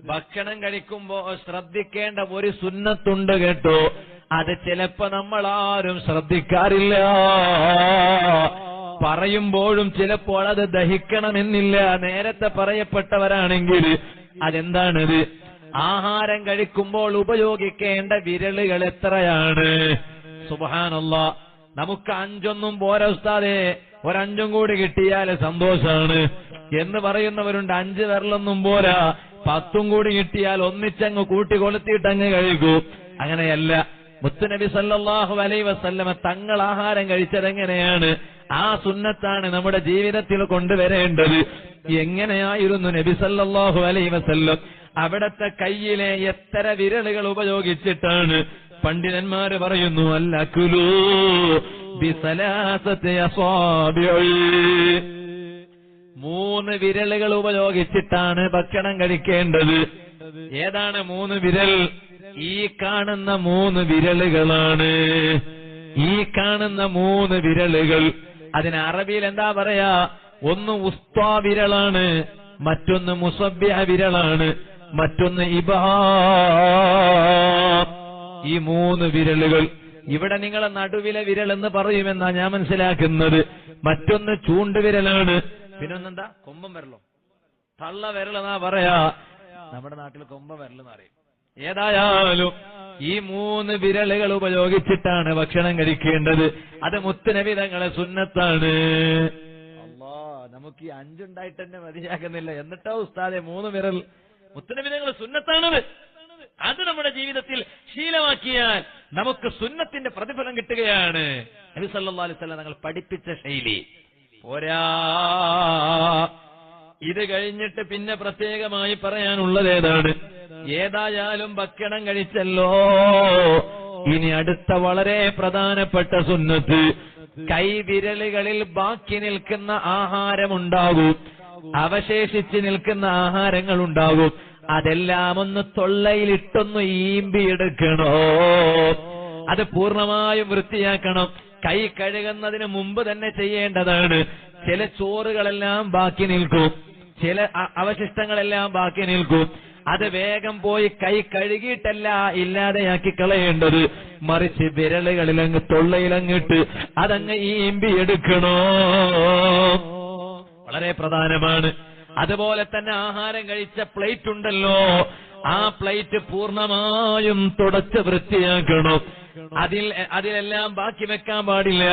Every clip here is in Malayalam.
ഭക്ഷണം കഴിക്കുമ്പോ ശ്രദ്ധിക്കേണ്ട ഒരു സുന്നത്തുണ്ട് കേട്ടോ. അത് ചിലപ്പോ നമ്മൾ ആരും ശ്രദ്ധിക്കാറില്ല. പറയുമ്പോഴും ചിലപ്പോൾ അത് ദഹിക്കണമെന്നില്ല. നേരത്തെ പറയപ്പെട്ടവരാണെങ്കിൽ അതെന്താണിത്? ആഹാരം കഴിക്കുമ്പോൾ ഉപയോഗിക്കേണ്ട വിരലുകൾ എത്രയാണ്? സുബഹാനല്ല. നമുക്ക് അഞ്ചൊന്നും പോരാ ഉസ്താദേ. ഒരഞ്ചും കൂടി കിട്ടിയാൽ സന്തോഷാണ്. എന്ന് പറയുന്നവരുണ്ട് അഞ്ച് വിരലൊന്നും പോരാ. പത്തും കൂടി കിട്ടിയാൽ ഒന്നിച്ചങ്ങ് കൂട്ടി കൊളുത്തിയിട്ടങ്ങ് കഴിക്കൂ. അങ്ങനെയല്ല. മുത്തുനബി സല്ലാഹു അലൈ വസല്ലമ തങ്ങൾ ആഹാരം കഴിച്ചതെങ്ങനെയാണ്? ആ സുന്നത്താണ് നമ്മുടെ ജീവിതത്തിൽ കൊണ്ടുവരേണ്ടത്. എങ്ങനെയായിരുന്നു നബി സല്ലാഹു അലൈ വസല്ലം? അവിടത്തെ കയ്യിലെ എത്ര വിരലുകൾ ഉപയോഗിച്ചിട്ടാണ്? പണ്ഡിതന്മാര് പറയുന്നു അല്ല കുലൂ മൂന്ന് വിരലുകൾ ഉപയോഗിച്ചിട്ടാണ് ഭക്ഷണം കഴിക്കേണ്ടത്. ഏതാണ് മൂന്ന് വിരൽ? ഈ കാണുന്ന മൂന്ന് വിരലുകളാണ്. ഈ കാണുന്ന മൂന്ന് വിരലുകൾ. അതിന് അറബിയിൽ എന്താ പറയാ? ഒന്ന് ഉസ്താ വിരലാണ് മറ്റൊന്ന് മുസബ്യ വിരലാണ് മറ്റൊന്ന് ഇബാ ഈ മൂന്ന് വിരലുകൾ. ഇവിടെ നിങ്ങളെ നടുവിലെ വിരൽ എന്ന് പറയുമെന്നാ ഞാൻ മനസ്സിലാക്കുന്നത്. മറ്റൊന്ന് ചൂണ്ടുവിരലാണ് പിന്നൊന്നെന്താ? കൊമ്പം വിരലോ. തള്ള വരലെന്നാ പറയാ? നമ്മുടെ നാട്ടിൽ കൊമ്പം വരലെന്ന് പറയും. ഏതായാലും ഈ മൂന്ന് വിരലുകൾ ഉപയോഗിച്ചിട്ടാണ് ഭക്ഷണം കഴിക്കേണ്ടത്. അത് മുത്തനവിധങ്ങളെ സുന്നത്താണ്. അല്ലാ നമുക്ക് ഈ അഞ്ചുണ്ടായിട്ട് തന്നെ മതിയാകുന്നില്ല. എന്നിട്ടോ ഉസ്താദെ മൂന്ന് വിരൽ മുത്തനവിധങ്ങൾ സുന്നത്താണത്. അത് നമ്മുടെ ജീവിതത്തിൽ ശീലമാക്കിയാൽ നമുക്ക് സുന്നത്തിന്റെ പ്രതിഫലം കിട്ടുകയാണ്. നബി സല്ലല്ലാഹു അലൈഹി തങ്ങൾ പഠിപ്പിച്ച ശൈലി. പോരാ. ഇത് കഴിഞ്ഞിട്ട് പിന്നെ പ്രത്യേകമായി പറയാനുള്ളത് ഏതാണ്? ഏതായാലും ഭക്ഷണം കഴിച്ചല്ലോ. ഇനി അടുത്ത വളരെ പ്രധാനപ്പെട്ട സുന്നത്ത്. കൈവിരലുകളിൽ ബാക്കി നിൽക്കുന്ന ആഹാരമുണ്ടാകും. അവശേഷിച്ച് നിൽക്കുന്ന ആഹാരങ്ങൾ ഉണ്ടാകും അതെല്ലാം ഒന്ന് തൊള്ളയിലിട്ടൊന്ന് ഈമ്പിയെടുക്കണോ. അത് പൂർണമായും വൃത്തിയാക്കണം. കൈ കഴുകുന്നതിന് മുമ്പ് തന്നെ ചെയ്യേണ്ടതാണ്. ചില ചോറുകളെല്ലാം ബാക്കി നിൽക്കും. ചില അവശിഷ്ടങ്ങളെല്ലാം ബാക്കി നിൽക്കും. അത് വേഗം പോയി കൈ കഴുകിയിട്ടല്ല ഇല്ലാതെയാക്കി കളയേണ്ടത്. മറിച്ച് വിരലുകളിലങ്ങ് തൊള്ളയിലങ്ങിട്ട് അതങ്ങ് ഈമ്പി എടുക്കണോ? വളരെ പ്രധാനമാണ്. അതുപോലെ തന്നെ ആഹാരം കഴിച്ച പ്ലേറ്റ് ഉണ്ടല്ലോ. ആ പ്ലേറ്റ് പൂർണമായും തുടച്ച് വൃത്തിയാക്കണം. അതിൽ അതിലെല്ലാം ബാക്കി വെക്കാൻ പാടില്ല.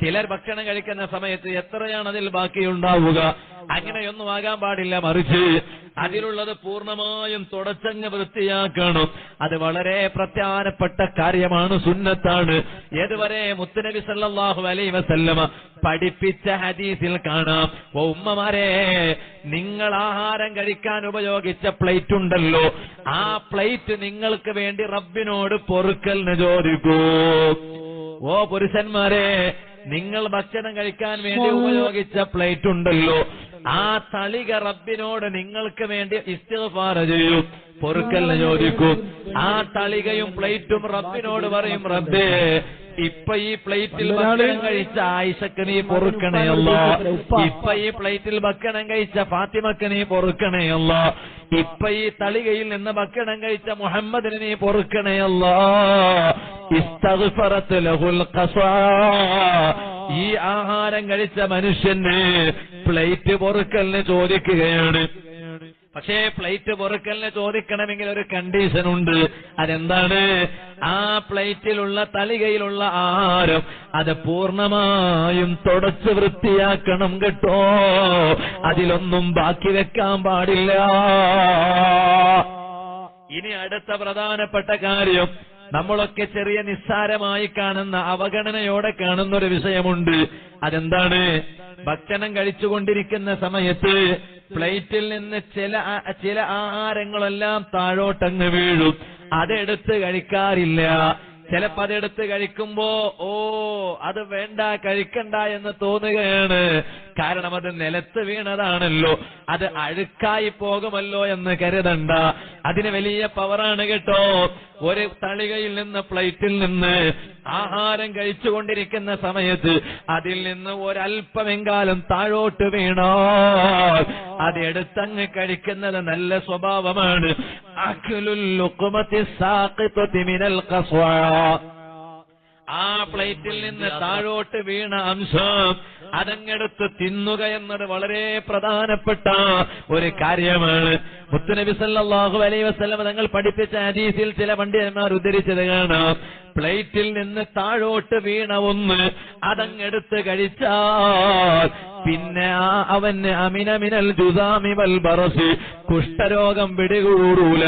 ചിലർ ഭക്ഷണം കഴിക്കുന്ന സമയത്ത് എത്രയാണ് അതിൽ ബാക്കി ബാക്കിയുണ്ടാവുക അങ്ങനെയൊന്നും ആകാൻ പാടില്ല മറിച്ച്. അതിലുള്ളത് പൂർണമായും തുടച്ചങ്ങ് വൃത്തിയാക്കണം. അത് വളരെ പ്രധാനപ്പെട്ട കാര്യമാണ് സുന്നത്താണ്. ഏതുവരെ മുത്തുനബി സല്ലാഹു അലൈ വസല്ലമ പഠിപ്പിച്ച ഹദീസിൽ കാണാം ഓ ഉമ്മമാരെ നിങ്ങൾ ആഹാരം കഴിക്കാൻ ഉപയോഗിച്ച പ്ലേറ്റ് ഉണ്ടല്ലോ. ആ പ്ലേറ്റ് നിങ്ങൾക്ക് വേണ്ടി റബ്ബിനോട് പൊറുക്കലിന് ചോദിക്കൂ ഓ പുരുഷന്മാരെ നിങ്ങൾ ഭക്ഷണം കഴിക്കാൻ വേണ്ടി ഉപയോഗിച്ച പ്ലേറ്റ് ഉണ്ടല്ലോ ആ തളിക റബ്ബിനോട് നിങ്ങൾക്ക് വേണ്ടി ഇസ്തിഗ്ഫാർ ചെയ്യൂ. പൊറുക്കല്ല ചോദിക്കും. ആ തളികയും പ്ലേറ്റും റബ്ബിനോട് പറയും റബ്ബേ ഇപ്പൊ ഈ പ്ലേറ്റിൽ ഭക്ഷണം കഴിച്ച ആയിഷക്ക് നീ പൊറുക്കണയല്ല ഇപ്പൊ ഈ പ്ലേറ്റിൽ ഭക്ഷണം കഴിച്ച ഫാത്തിമക്ക് നീ പൊറുക്കണയല്ല ഇപ്പൊ ഈ തളികയിൽ നിന്ന് ഭക്ഷണം കഴിച്ച മുഹമ്മദിന് നീ പൊറുക്കണയല്ല ലഹുൽ ഈ ആഹാരം കഴിച്ച മനുഷ്യന് പ്ലേറ്റ് പൊറുക്കലിന് ചോദിക്കുകയാണ്. പക്ഷേ പ്ലേറ്റ് പൊറുക്കലിന് ചോദിക്കണമെങ്കിൽ ഒരു കണ്ടീഷൻ ഉണ്ട്. അതെന്താണ്? ആ പ്ലേറ്റിലുള്ള തളികയിലുള്ള ആഹാരം അത് പൂർണമായും തുടച്ച് വൃത്തിയാക്കണം കേട്ടോ. അതിലൊന്നും ബാക്കി വെക്കാൻ പാടില്ല. ഇനി അടുത്ത പ്രധാനപ്പെട്ട കാര്യം നമ്മളൊക്കെ ചെറിയ നിസ്സാരമായി കാണുന്ന അവഗണനയോടെ കാണുന്ന ഒരു വിഷയമുണ്ട്. അതെന്താണ്? ഭക്ഷണം കഴിച്ചുകൊണ്ടിരിക്കുന്ന സമയത്ത് പ്ലേറ്റിൽ നിന്ന് ചില ചില ആഹാരങ്ങളെല്ലാം താഴോട്ടങ്ങ് വീഴും. അതെടുത്ത് കഴിക്കാറില്ല. ചിലപ്പോ അതെടുത്ത് കഴിക്കുമ്പോ ഓ അത് വേണ്ട കഴിക്കണ്ട എന്ന് തോന്നുകയാണ്. കാരണം അത് നിലത്ത് വീണതാണല്ലോ. അത് അഴുക്കായി പോകുമല്ലോ എന്ന് കരുതണ്ട. അതിന് വലിയ പവറാണ് കേട്ടോ. ഒരു തളികയിൽ നിന്ന് പ്ലേറ്റിൽ നിന്ന് ആഹാരം കഴിച്ചുകൊണ്ടിരിക്കുന്ന സമയത്ത് അതിൽ നിന്ന് ഒരല്പമെങ്കാലും താഴോട്ട് വീണോ അതെടുത്തങ്ങ് കഴിക്കുന്നത് നല്ല സ്വഭാവമാണ്. അഖിലുൽ ആ പ്ലേറ്റിൽ നിന്ന് താഴോട്ട് വീണ അംശം അതങ്ങെടുത്ത് തിന്നുക എന്നത് വളരെ പ്രധാനപ്പെട്ട ഒരു കാര്യമാണ്. മുത്തുനബി അലൈഹി വസല്ലം തങ്ങൾ പഠിപ്പിച്ച ഹദീസിൽ ചില പണ്ഡിതന്മാർ ഉദ്ധരിച്ചത് കാണാം. പ്ലേറ്റിൽ നിന്ന് താഴോട്ട് വീണ ഒന്ന് അതങ്ങെടുത്ത് കഴിച്ചാൽ പിന്നെ ആ അവന് അമിനമിനൽ ജുദാമി വൽ ബറസി കുഷ്ഠരോഗം പിടികൂടൂല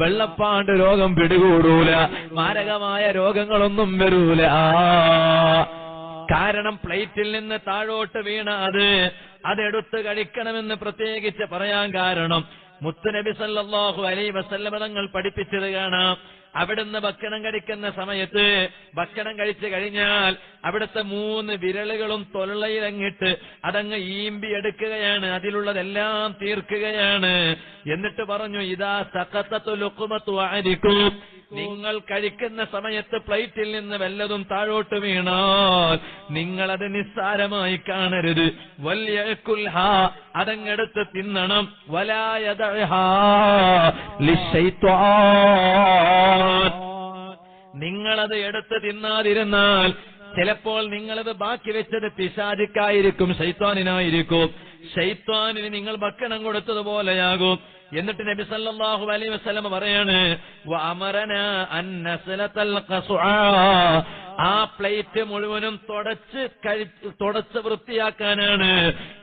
വെള്ളപ്പാണ്ട് രോഗം പിടികൂടൂല മാരകമായ രോഗങ്ങളൊന്നും വരൂല. കാരണം പ്ലേറ്റിൽ നിന്ന് താഴോട്ട് വീണ അത് അതെടുത്ത് കഴിക്കണമെന്ന് പ്രത്യേകിച്ച് പറയാൻ കാരണം മുത്തുനബി സല്ലാഹു അലൈ വസല്ലമ തങ്ങൾ പഠിപ്പിച്ചത് കാണാം. അവിടുന്ന് ഭക്ഷണം കഴിക്കുന്ന സമയത്ത് ഭക്ഷണം കഴിച്ചു കഴിഞ്ഞാൽ അവിടുത്തെ മൂന്ന് വിരലുകളും തൊള്ളയിലങ്ങിട്ട് അതങ്ങ് ഈമ്പി എടുക്കുകയാണ്. അതിലുള്ളതെല്ലാം തീർക്കുകയാണ്. എന്നിട്ട് പറഞ്ഞു ഇതാ സക്കത്തു ലുക്കുമത്തു ആയിരിക്കും നിങ്ങൾ കഴിക്കുന്ന സമയത്ത് പ്ലേറ്റിൽ നിന്ന് വല്ലതും താഴോട്ട് വീണാൽ നിങ്ങളത് നിസ്സാരമായി കാണരുത്. വലിയ അതങ്ങെടുത്ത് തിന്നണം. വലായത നിങ്ങളത് എടുത്ത് തിന്നാതിരുന്നാൽ ചിലപ്പോൾ നിങ്ങളത് ബാക്കി വെച്ചത് പിശാചിക്കായിരിക്കും ശൈത്വാനിനായിരിക്കും. ശൈത്വാനിന് നിങ്ങൾ ഭക്ഷണം കൊടുത്തതുപോലെയാകും. എന്നിട്ട് നബി സല്ലല്ലാഹു അലൈഹി വസല്ലം പറയാണ് ആ പ്ലേറ്റ് മുഴുവനും തുടച്ച് തുടച്ച് വൃത്തിയാക്കാനാണ്.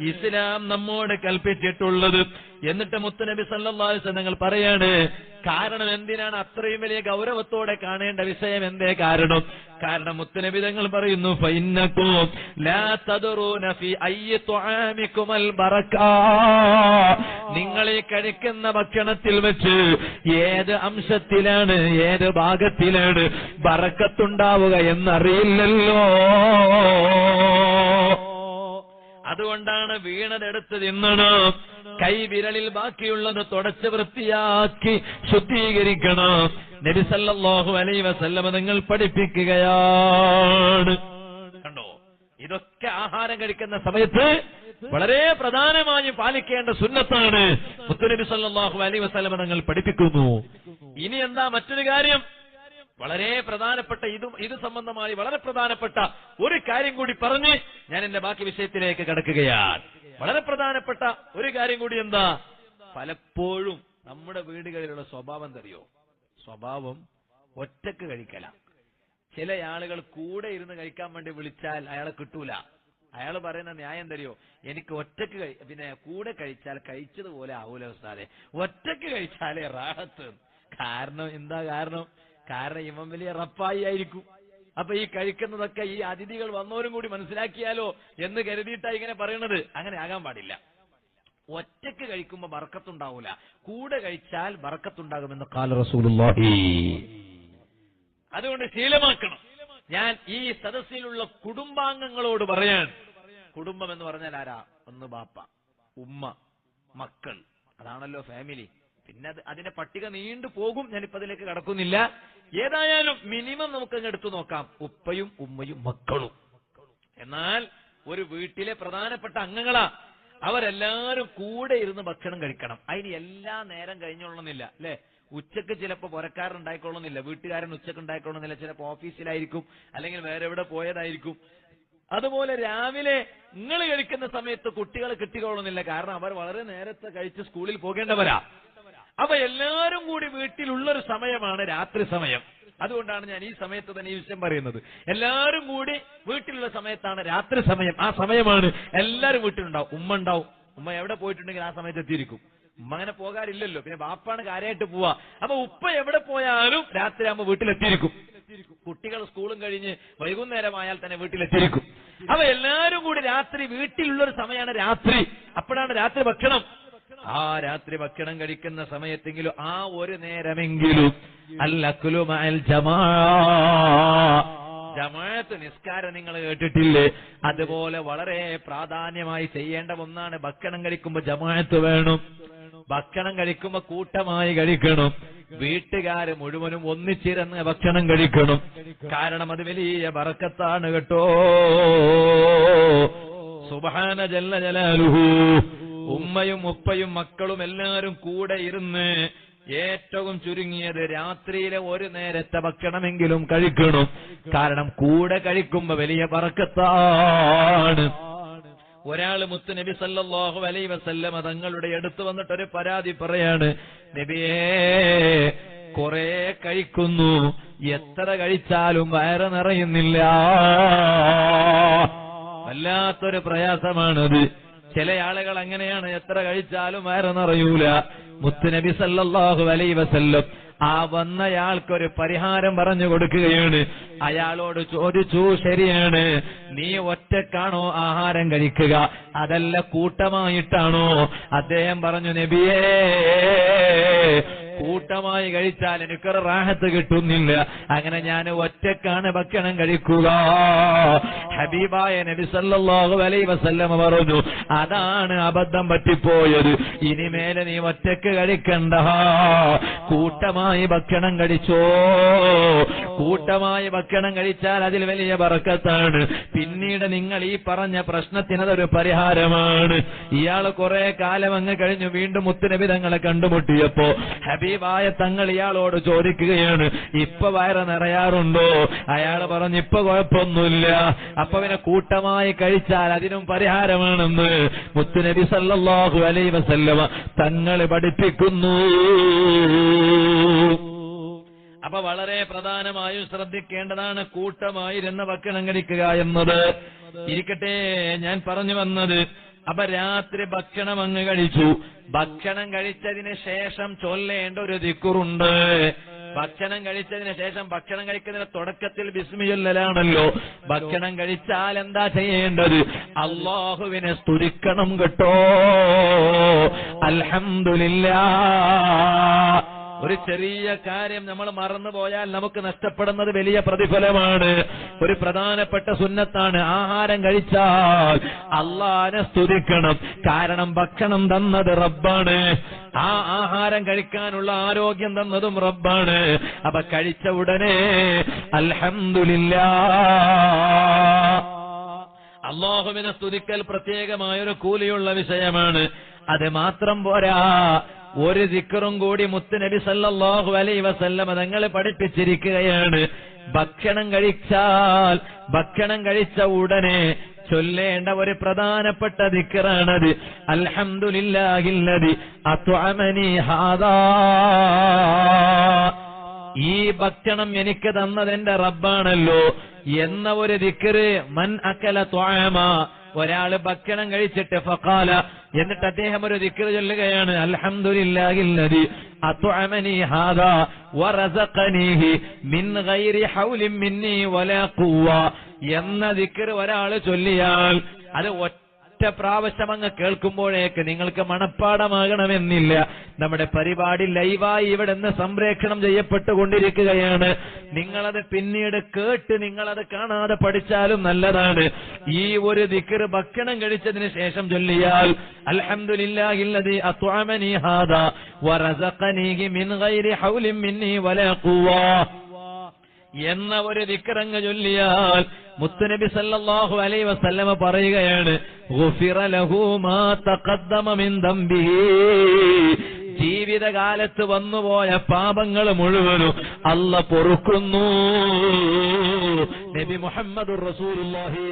ഇസ്ലാം നമ്മോട് കൽപ്പിച്ചിട്ടുള്ളത്. എന്നിട്ട് മുത്തനബി സല്ലല്ലാഹു നിങ്ങൾ പറയാണ് കാരണം എന്തിനാണ് അത്രയും വലിയ ഗൗരവത്തോടെ കാണേണ്ട വിഷയം എന്തേ കാരണം? കാരണം മുത്തനബി തങ്ങൾ പറയുന്നു നിങ്ങൾ ഈ കഴിക്കുന്ന ഭക്ഷണത്തിൽ വെച്ച് ഏത് അംശത്തിലാണ് ഏത് ഭാഗത്തിലാണ് ബറക്കത്തുണ്ടാവുക എന്നറിയില്ലല്ലോ. അതുകൊണ്ടാണ് വീണതെടുത്ത് തിന്നണം കൈ വിരലിൽ ബാക്കിയുള്ളത് തുടച്ച് വൃത്തിയാക്കി ശുദ്ധീകരിക്കണം. നബി സല്ലല്ലാഹു അലൈഹി വസല്ലമ നിങ്ങൾ പഠിപ്പിക്കുകയാണ്. കണ്ടോ? ഇതൊക്കെ ആഹാരം കഴിക്കുന്ന സമയത്ത് വളരെ പ്രധാനമായി പാലിക്കേണ്ട സുന്നത്താണ്. മുത്തുനബി സല്ലാഹു അലൈഹി വസല്ലമ നിങ്ങൾ പഠിപ്പിക്കുന്നു. ഇനി എന്താ മറ്റൊരു കാര്യം? വളരെ പ്രധാനപ്പെട്ട ഇതും ഇത് സംബന്ധമായി വളരെ പ്രധാനപ്പെട്ട ഒരു കാര്യം കൂടി പറഞ്ഞ് ഞാൻ എന്റെ ബാക്കി വിഷയത്തിലേക്ക് കടക്കുകയാണ്. വളരെ പ്രധാനപ്പെട്ട ഒരു കാര്യം കൂടി എന്താ? പലപ്പോഴും നമ്മുടെ വീടുകളിലുള്ള സ്വഭാവം തെറിയോ സ്വഭാവം ഒറ്റയ്ക്ക് കഴിക്കല. ചില ആളുകൾ കൂടെ ഇരുന്ന് കഴിക്കാൻ വേണ്ടി വിളിച്ചാൽ അയാളെ കിട്ടൂല. അയാൾ പറയുന്ന ന്യായം തരിയോ എനിക്ക് ഒറ്റയ്ക്ക് പിന്നെ കൂടെ കഴിച്ചാൽ കഴിച്ചതുപോലെ ആവൂല ഒറ്റയ്ക്ക് കഴിച്ചാലേ റാഹത്ത്. കാരണം എന്താ കാരണം? കാരണം ഇവൻ വലിയ റപ്പായി ആയിരിക്കും. അപ്പൊ ഈ കഴിക്കുന്നതൊക്കെ ഈ അതിഥികൾ വന്നവരും കൂടി മനസ്സിലാക്കിയാലോ എന്ന് കരുതിയിട്ടാ ഇങ്ങനെ പറയണത്. അങ്ങനെ ആകാൻ പാടില്ല. ഒറ്റയ്ക്ക് കഴിക്കുമ്പോ ബർക്കത്തുണ്ടാവൂല. കൂടെ കഴിച്ചാൽ ബർക്കത്തുണ്ടാകുമെന്ന് കാല റസൂലുള്ളാഹി. അതുകൊണ്ട് ശീലമാക്കണം. ഞാൻ ഈ സദസ്സിലുള്ള കുടുംബാംഗങ്ങളോട് പറയാൻ. കുടുംബം എന്ന് പറഞ്ഞാൽ ആരാ? ഒന്ന് ബാപ്പ ഉമ്മ മക്കൾ. അതാണല്ലോ ഫാമിലി പിന്നെ അത് അതിന്റെ പട്ടിക നീണ്ടു പോകും. ഞാനിപ്പോ അതിലേക്ക് കടക്കുന്നില്ല. ഏതായാലും മിനിമം നമുക്ക് എടുത്തു നോക്കാം. ഉപ്പയും ഉമ്മയും മക്കളും. എന്നാൽ ഒരു വീട്ടിലെ പ്രധാനപ്പെട്ട അംഗങ്ങളാ. അവരെല്ലാരും കൂടെ ഇരുന്ന് ഭക്ഷണം കഴിക്കണം. അതിന് എല്ലാ നേരം കഴിഞ്ഞോളണമെന്നില്ല അല്ലെ? ഉച്ചയ്ക്ക് ചിലപ്പോ പുരക്കാരൻ ഉണ്ടായിക്കൊള്ളുന്നില്ല വീട്ടുകാരൻ ഉച്ചയ്ക്ക് ഉണ്ടായിക്കൊള്ളുന്നില്ല ചിലപ്പോ ഓഫീസിലായിരിക്കും അല്ലെങ്കിൽ വേറെ എവിടെ പോയതായിരിക്കും. അതുപോലെ രാവിലെ നിങ്ങൾ കഴിക്കുന്ന സമയത്ത് കുട്ടികൾ കിട്ടിക്കൊള്ളുന്നില്ല കാരണം അവർ വളരെ നേരത്തെ കഴിച്ച് സ്കൂളിൽ പോകേണ്ടവരാ. അപ്പൊ എല്ലാവരും കൂടി വീട്ടിലുള്ളൊരു സമയമാണ് രാത്രി സമയം. അതുകൊണ്ടാണ് ഞാൻ ഈ സമയത്ത് തന്നെ ഈ വിഷയം പറയുന്നത്. എല്ലാവരും കൂടി വീട്ടിലുള്ള സമയത്താണ് രാത്രി സമയം. ആ സമയമാണ് എല്ലാവരും വീട്ടിലുണ്ടാവും. ഉമ്മ ഉണ്ടാവും. ഉമ്മ എവിടെ പോയിട്ടുണ്ടെങ്കിൽ ആ സമയത്ത് എത്തിയിരിക്കും. ഉമ്മ അങ്ങനെ പോകാറില്ലല്ലോ. പിന്നെ ബാപ്പാണ് കാര്യമായിട്ട് പോവാ. അപ്പൊ ഉപ്പ എവിടെ പോയാലും രാത്രി രാത്രിയാകുമ്പോ വീട്ടിലെത്തിയിരിക്കും. കുട്ടികൾ സ്കൂളും കഴിഞ്ഞ് വൈകുന്നേരമായാൽ തന്നെ വീട്ടിലെത്തിയിരിക്കും. അപ്പൊ എല്ലാവരും കൂടി രാത്രി വീട്ടിലുള്ള ഒരു സമയമാണ് രാത്രി. അപ്പോഴാണ് രാത്രി ഭക്ഷണം. ആ രാത്രി ഭക്ഷണം കഴിക്കുന്ന സമയത്തെങ്കിലും ആ ഒരു നേരമെങ്കിലും അല്ലക്കുലു മഅൽ ജമാ. ജമാഅത്ത് നിസ്കാരം നിങ്ങൾ കേട്ടിട്ടില്ലേ? അതുപോലെ വളരെ പ്രാധാന്യമായി ചെയ്യേണ്ട ഒന്നാണ് ഭക്ഷണം കഴിക്കുമ്പോ ജമാഅത്ത് വേണം. ഭക്ഷണം കഴിക്കുമ്പോ കൂട്ടമായി കഴിക്കണം. വീട്ടുകാര് മുഴുവനും ഒന്നിച്ചിരുന്ന് ഭക്ഷണം കഴിക്കണം. കാരണം അത് വലിയ ബറക്കത്താണ് കേട്ടോ. സുബാന ജല്ല ജലാലുഹു. ഉമ്മയും ഉപ്പയും മക്കളും എല്ലാവരും കൂടെ ഇരുന്ന് ഏറ്റവും ചുരുങ്ങിയത് രാത്രിയിലെ ഒരു നേരത്തെ ഭക്ഷണമെങ്കിലും കഴിക്കണം. കാരണം കൂടെ കഴിക്കുമ്പോ വലിയ പറക്കത്താണ് ഒരാൾ മുത്ത് നബി സല്ലാഹു അലൈഹി വസല്ലമ തങ്ങളുടെ അടുത്ത് വന്നിട്ട് ഒരു പരാതി പറയാണ്. നബിയേ കുറെ കഴിക്കുന്നു. എത്ര കഴിച്ചാലും വയറ് നിറയുന്നില്ല. വല്ലാത്തൊരു പ്രയാസമാണത്. ചില ആളുകൾ അങ്ങനെയാണ് എത്ര കഴിച്ചാലും വേറെന്നറിയൂല നിറയൂല. മുത്തുനബി സല്ലാഹു അലൈ വസല്ലം ആ വന്നയാൾക്കൊരു പരിഹാരം പറഞ്ഞു കൊടുക്കുകയാണ്. അയാളോട് ചോദിച്ചു ശരിയാണ് നീ ഒറ്റക്കാണോ ആഹാരം കഴിക്കുക? അതല്ല കൂട്ടമായിട്ടാണോ? അദ്ദേഹം പറഞ്ഞു നബിയേ കൂട്ടമായി കഴിച്ചാൽ എനിക്കൊരു റാഹത്ത് കിട്ടുന്നില്ല. അങ്ങനെ ഞാൻ ഒറ്റക്കാണ് ഭക്ഷണം കഴിക്കുക. ഹബീബായ നബി സല്ലല്ലാഹു അലൈഹി പറഞ്ഞു അതാണ് അബദ്ധം പറ്റിപ്പോയത്. ഇനിമേലെ നീ ഒറ്റയ്ക്ക് കഴിക്കണ്ട. കൂട്ടമായി ഭക്ഷണം കഴിച്ചോ. കൂട്ടമായി ഭക്ഷണം കഴിച്ചാൽ അതിൽ വലിയ ബറക്കത്താണ് പിന്നീട് നിങ്ങൾ ഈ പറഞ്ഞ പ്രശ്നത്തിനതൊരു പരിഹാരമാണ്. ഇയാൾ കുറെ കാലം അങ്ങ് കഴിഞ്ഞു വീണ്ടും മുത്തുനബി തങ്ങളെ കണ്ടുമുട്ടിയപ്പോ ഹബീബായ തങ്ങൾ ഇയാളോട് ചോദിക്കുകയാണ് ഇപ്പൊ വയറ നിറയാറുണ്ടോ? അയാൾ പറഞ്ഞു ഇപ്പൊ കുഴപ്പമൊന്നുമില്ല. അപ്പൊ പിന്നെ കൂട്ടമായി കഴിച്ചാൽ അതിനും പരിഹാരമാണെന്ന് മുത്തുനബി സല്ലാഹു അലൈഹി വസല്ലമ തങ്ങൾ പഠിപ്പിക്കുന്നു. അപ്പൊ വളരെ പ്രധാനമായും ശ്രദ്ധിക്കേണ്ടതാണ് കൂട്ടമായിരുന്ന ഭക്ഷണം കഴിക്കുക എന്നത്. ഇരിക്കട്ടെ ഞാൻ പറഞ്ഞു വന്നത്. അപ്പൊ രാത്രി ഭക്ഷണം അങ്ങ് കഴിച്ചു. ഭക്ഷണം കഴിച്ചതിന് ശേഷം ചൊല്ലേണ്ട ഒരു ദിക്കുറുണ്ട്. ഭക്ഷണം കഴിച്ചതിന് ശേഷം ഭക്ഷണം കഴിക്കുന്നതിന് തുടക്കത്തിൽ ബിസ്മിയുല്ലലാണല്ലോ. ഭക്ഷണം കഴിച്ചാൽ എന്താ ചെയ്യേണ്ടത്? അള്ളാഹുവിനെ സ്തുതിക്കണം കേട്ടോ. അൽഹംദുലില്ലാ ഒരു ചെറിയ കാര്യം നമ്മൾ മറന്നു പോയാൽ നമുക്ക് നഷ്ടപ്പെടുന്നത് വലിയ പ്രതിഫലമാണ്. ഒരു പ്രധാനപ്പെട്ട സുന്നത്താണ്. ആഹാരം കഴിച്ചാൽ അള്ളാനെ സ്തുതിക്കണം. കാരണം ഭക്ഷണം തന്നത് റബ്ബാണ്. ആ ആഹാരം കഴിക്കാനുള്ള ആരോഗ്യം തന്നതും റബ്ബാണ്. അപ്പൊ കഴിച്ച ഉടനെ അൽഹംദുലില്ലാ. അള്ളാഹുവിനെ സ്തുതിക്കൽ പ്രത്യേകമായൊരു കൂലിയുള്ള വിഷയമാണ്. അത് മാത്രം പോരാ. ഒരു ദിക്കറും കൂടി മുത്തുനബി സല്ലാഹു അലൈ വസല്ലമ തങ്ങൾ പഠിപ്പിച്ചിരിക്കുകയാണ്. ഭക്ഷണം കഴിച്ചാൽ ഭക്ഷണം കഴിച്ച ഉടനെ ചൊല്ലേണ്ട ഒരു പ്രധാനപ്പെട്ട ദിക്കറാണത്. അൽഹമുല്ലാഹില്ലതി അത്വമനി ഹാദാ. ഈ ഭക്ഷണം എനിക്ക് തന്നത് എന്റെ റബ്ബാണല്ലോ. എന്ന ഒരു ദിക്കറ് മൻ അക്കല ത്വാമ. ഒരാൾ ഭക്ഷണം കഴിച്ചിട്ട് ഫക്കാല എന്നിട്ട് അദ്ദേഹം ഒരു ദിക്കർ ചൊല്ലുകയാണ് അൽഹംദുലില്ലാഹില്ലദി ഹാദാ മിൻ ഗൈരി വലാ ഖുവ്വ എന്ന ദിക്കർ ഒരാൾ ചൊല്ലിയാൽ അത് ഒറ്റ പ്രാവശ്യം അങ്ങ് കേൾക്കുമ്പോഴേക്ക് നിങ്ങൾക്ക് മണപ്പാടമാകണമെന്നില്ല. നമ്മുടെ പരിപാടി ലൈവായി ഇവിടെ നിന്ന് സംപ്രേക്ഷണം ചെയ്യപ്പെട്ടുകൊണ്ടിരിക്കുകയാണ്. നിങ്ങളത് പിന്നീട് കേട്ട് നിങ്ങളത് കാണാതെ പഠിച്ചാലും നല്ലതാണ്. ഈ ഒരു ദിക്കർ ഭക്ഷണം കഴിച്ചതിന് ശേഷം ചൊല്ലിയാൽ അൽഹംദുലില്ലാഹില്ലദി മിൻ ഗൈരി വലാ എന്ന ഒരു ദിക്കറങ്ങ് ചൊല്ലിയാൽ മുത്തുനബി സല്ലല്ലാഹു അലൈ വസല്ലമ പറയുകയാണ് ജീവിതകാലത്ത് വന്നുപോയ പാപങ്ങൾ മുഴുവനും അല്ല പൊറുക്കുന്നു. നബി മുഹമ്മദ് റസൂലുള്ളാഹി.